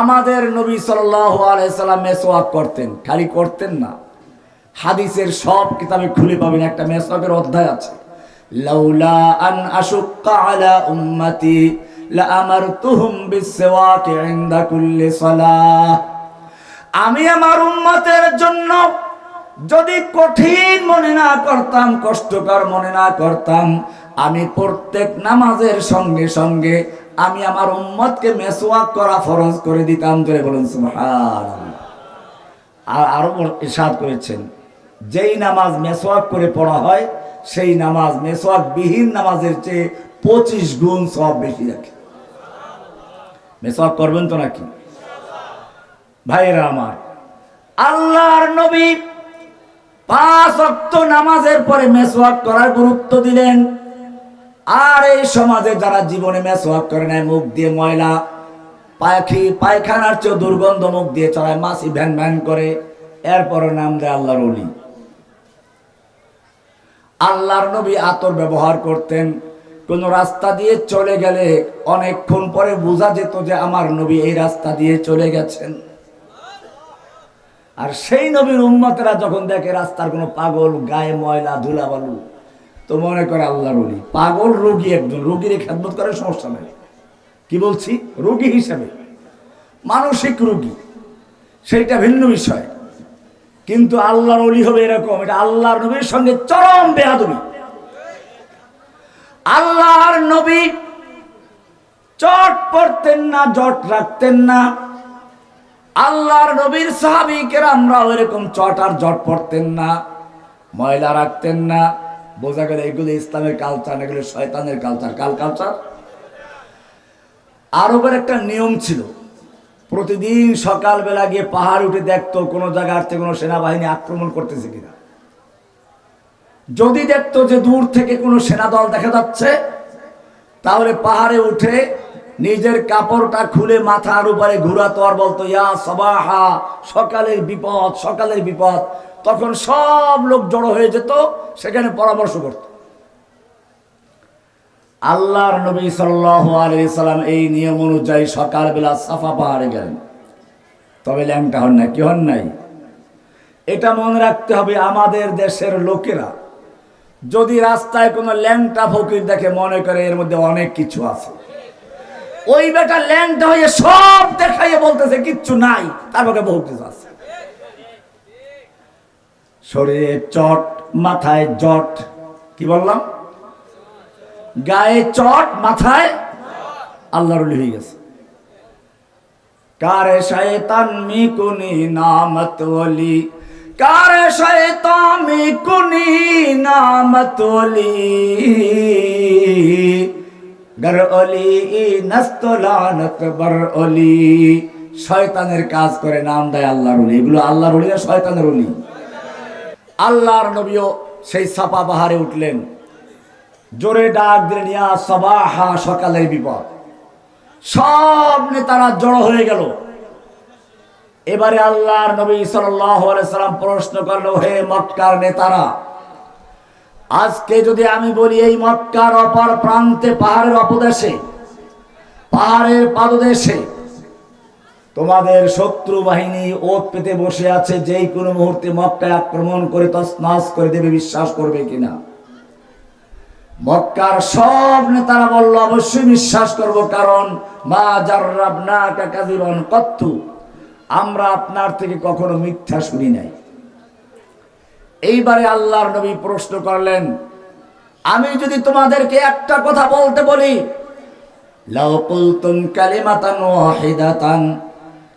আমাদের নবী সাল্লাহ আলাইসাল্লাম মেসোয়াক করতেন, খালি করতেন না। হাদিসের সব কিতাবে খুলে পাবেন, একটা মেসওয়াকের অধ্যায় আছে। লাউলা আন আশুক্কা আলা উম্মতি লাআমারতুহুম বিসওয়াকি ইনদা কুল্লি সালাহ। আমি আমার উম্মতের জন্য যদি কঠিন মনে না করতাম, কষ্টকর মনে না করতাম, আমি প্রত্যেক নামাজের সঙ্গে সঙ্গে আমি আমার উম্মতকে মেসওয়াক করা ফরজ করে দিতাম ধরে বলুন আর আরও ইরশাদ করেছেন, যেই নামাজ মেসওয়াক করে পড়া হয়, সেই নামাজ মেসওয়াক বিহীন নামাজের চেয়ে পঁচিশ গুণ সব বেশি রাখে। মেসওয়াক করবেন তো নাকি? ভাইয়েরা আমার, আল্লাহর নবী পাঁচ অক্ত নামাজের পরে মেসওয়াক করার গুরুত্ব দিলেন। আর এই সমাজে যারা জীবনে মেসওয়াক করে নেয় মুখ দিয়ে ময়লা, পাখি, পায়খানার চেয়ে দুর্গন্ধ মুখ দিয়ে চড়ায় মাসি ভ্যান ভ্যান করে এরপরে নাম দেয় আল্লাহর অলি আল্লাহর নবী আতর ব্যবহার করতেন, কোন রাস্তা দিয়ে চলে গেলে অনেকক্ষণ পরে বোঝা যেত যে আমার নবী এই রাস্তা দিয়ে চলে গেছেন। আর সেই নবীর উম্মতেরা যখন দেখে রাস্তার কোনো পাগল, গায়ে ময়লা, ধুলাবালু তো মনে করে আল্লাহর অলি পাগল রোগী একজন, রোগীর খেদমত করে সমস্যা নাই। কি বলছি? রোগী হিসাবে। মানসিক রোগী। সেইটা ভিন্ন বিষয়। কিন্তু আল্লাহর অলি হবে এরকম। এটা আল্লাহর নবীর সঙ্গে চরম বেহাদবি আল্লাহর নবী চট পড়তেন না, জট রাখতেন না। আল্লাহর নবীর সাহাবিকের আমরাও এরকম চট আর জট পড়তেন না, ময়লা রাখতেন না। বোঝা গেল এগুলো ইসলামের কালচার এগুলো শয়তানের কালচার কাল কালচার আরবের একটা নিয়ম ছিল, প্রতিদিন সকালবেলা গিয়ে পাহাড় উঠে দেখতো কোনো জায়গার থেকে কোনো সেনাবাহিনী আক্রমণ করতেছে কিনা। যদি দেখতো যে দূর থেকে কোনো সেনাদল দেখা যাচ্ছে, তাহলে পাহাড়ে উঠে নিজের কাপড়টা খুলে মাথার উপরে ঘুরাতো আর বলতো, ইয়া সবাহা, সকালের বিপদ সকালের বিপদ। তখন সব লোক জড়ো হয়ে যেত, সেখানে পরামর্শ করত। আল্লাহর নবী সাল্লাম এই নিয়ম অনুযায়ী সকালবেলা সাফা পাহাড়ে গেলেন। তবে ল্যাংটা হন না কি হন নাই? এটা মনে রাখতে হবে আমাদের দেশের লোকেরা, যদি রাস্তায় কোনো ল্যাংটা ফকির দেখে মনে করে এর মধ্যে অনেক কিছু আছে ওই বেটা ল্যাংটা হয়ে সব দেখাইয়ে বলতেছে, কিচ্ছু নাই। তার পক্ষে বহু কিছু আছে। শরীরে চট, মাথায় জট, কি বললাম? গায়ে চট, মাথায় আল্লাহর হয়ে গেছে। কারে শয়তান মিকুনি নামত ওলি কারে শয়তান মিকুনি নামত ওলি গর অলি নস্তলানত বর অলি। শয়তানের কাজ করে নাম দেয় আল্লাহর অলি। এগুলো আল্লাহর অলি না শয়তানের অলি? আল্লাহর নবীও সেই সাপা পাহাড়ে উঠলেন। জোরে ডাক দিলেন, ইয়া সবাহা সকালের বিপদ। সব নেতারা জড়ো হয়ে গেল। এবারে আল্লাহর নবী সাল্লাম প্রশ্ন করল, হে মক্কার নেতারা আজকে যদি আমি বলি এই মক্কার অপর প্রান্তে পাহাড়ের অপদেশে, পাহাড়ের পাদদেশে, তোমাদের শত্রু বাহিনী ওত পেতে বসে আছে, যেই কোনো মুহূর্তে মক্কায় আক্রমণ করে তসনাস করে দেবে, বিশ্বাস করবে কিনা? মক্কার সব নেতারা বলল, অবশ্যই বিশ্বাস করব, কারণ মা জার্রাব না কাকাজিবন কত্তু আমরা আপনার থেকে কখনো মিথ্যা শুনি নাই। এইবারে আল্লাহর নবী প্রশ্ন করলেন, আমি যদি তোমাদেরকে একটা কথা বলতে বলি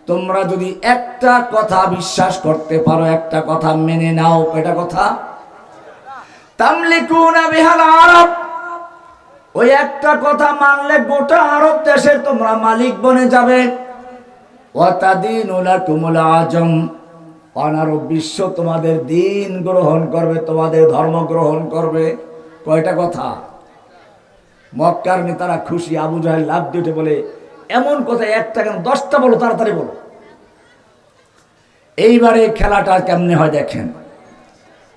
তোমরা যদি একটা কথা বিশ্বাস করতে পারো, একটা কথা মেনে নাও এটা কথা? আরব, ওই একটা কথা মানলে গোটা আরব দেশের তোমরা মালিক বনে যাবে। আজম অনারব বিশ্ব তোমাদের দিন গ্রহণ করবে, তোমাদের ধর্ম গ্রহণ করবে। কয়টা কথা? মক্কার নেতারা খুশি, আবু জাহেল লাভ উঠে বলে, এমন কথা একটা কেন? দশটা বলো, তাড়াতাড়ি বলো। এইবারে খেলাটা কেমনে হয় দেখেন।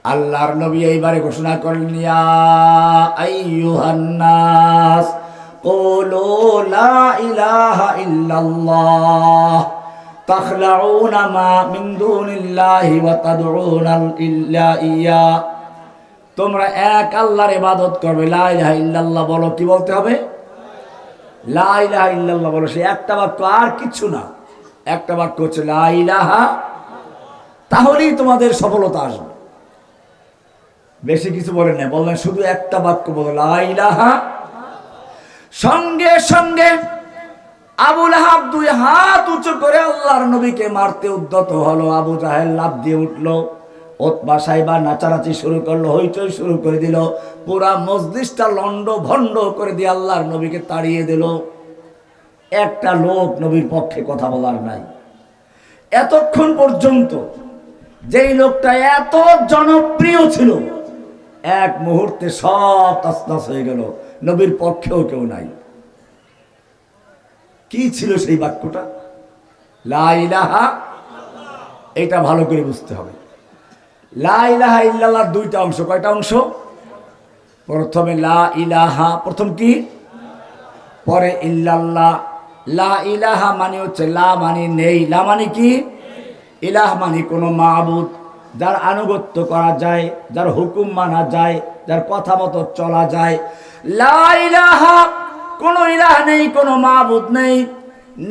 আল্লাহর নবী এইবারে ঘোষণা করলেন, ইয়া تخلعون ما من دون الله وتدعون إلا إياه তোমরা এক আল্লাহর ইবাদত করবে লা ইলাহা ইল্লাল্লাহ বলো কি বলতে হবে লা ইলাহা ইল্লাল্লাহ বলো সে একটা বাক্য আর কিছু না একটা বাক্য হচ্ছে লা ইলাহা তাহলেই তোমাদের সফলতা আসবে বেশি কিছু বলেন না বললেন শুধু একটা বাক্য বলো লা ইলাহা সঙ্গে সঙ্গে আবুল আহাব দুই হাত উঁচু করে আল্লাহর নবীকে মারতে উদ্যত হলো। আবু জাহেল লাভ দিয়ে উঠল, ওতবা সাইবা নাচানাচি শুরু করল, হইচই শুরু করে দিল। পুরা মসজিদটা লন্ড ভণ্ড করে দিয়ে আল্লাহর নবীকে তাড়িয়ে দিল। একটা লোক নবীর পক্ষে কথা বলার নাই। এতক্ষণ পর্যন্ত যেই লোকটা এত জনপ্রিয় ছিল, এক মুহূর্তে সব তসনস হয়ে গেল। নবীর পক্ষেও কেউ নাই। কি ছিল সেই বাক্যটা? লা ইলাহা, এটা ভালো করে বুঝতে হবে। লা ইলাহা ইল্লাল্লাহর দুইটা অংশ। কয়টা অংশ? প্রথমে লা ইলাহা, প্রথম কি? পরে ইল্লাল্লাহ। লা ইলাহা মানে হচ্ছে লা মানে নেই। লা মানে কি? ইলাহ মানে কোনো মাবুদ যার আনুগত্য করা যায়, যার হুকুম মানা যায়, যার কথা মতো চলা যায়। লা ইলাহা কোনো ইলাহ নেই, কোনো মাবুদ নেই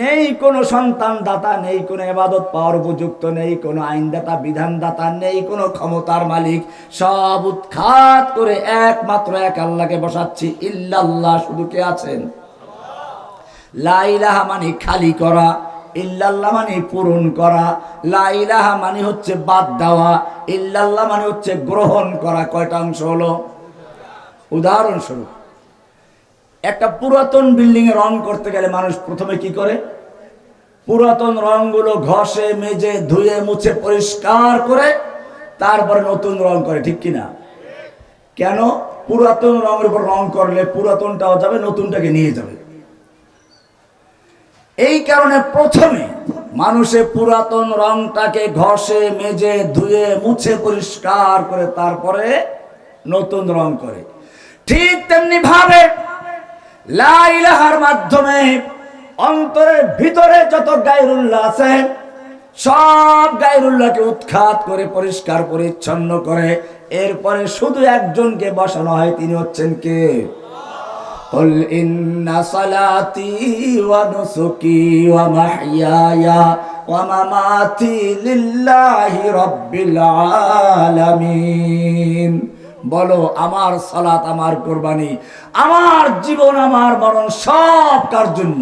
নেই কোনো সন্তান দাতা নেই কোনো এবাদত পাওয়ার উপযুক্ত, নেই কোনো আইনদাতা, বিধানদাতা, নেই কোনো ক্ষমতার মালিক। সব উৎখাত করে একমাত্র এক আল্লাহকে বসাচ্ছি, ইল্লাল্লাহ, শুধু কে আছেন? লাইলাহা মানে খালি করা, ইল্লাল্লাহ মানে পূরণ করা লাইলাহা মানে হচ্ছে বাদ দেওয়া, ইল্লাল্লাহ মানে হচ্ছে গ্রহণ করা। কয়টা অংশ হলো? উদাহরণস্বরূপ একটা পুরাতন বিল্ডিং এ রং করতে গেলে মানুষ প্রথমে কি করে? পুরাতন রংগুলো ঘষে, মেজে, ধুয়ে, মুছে, পরিষ্কার করে তারপরে নতুন রং করে, ঠিক কিনা? কেন? পুরাতন রঙের উপর রং করলে পুরাতনটাও যাবে, নতুনটাকে নিয়ে যাবে। এই কারণে প্রথমে মানুষে পুরাতন রংটাকে ঘষে, মেজে, ধুয়ে, মুছে, পরিষ্কার করে তারপরে নতুন রং করে। ঠিক তেমনি ভাবে লাইলাহার মাধ্যমে অন্তরের ভিতরে যত গায়রুল্লাহ আছে সব গায়রুল্লাহকে উৎখাত করে পরিষ্কার পরিচ্ছন্ন করে এরপরে শুধু একজনকে বসানো হয় তিনি হচ্ছেন কে قل إن صلاتي ونسكي ومحياي ومماتي لله رب العالمين বলো আমার সালাত আমার কোরবানি আমার জীবন আমার মরণ সব কার জন্য?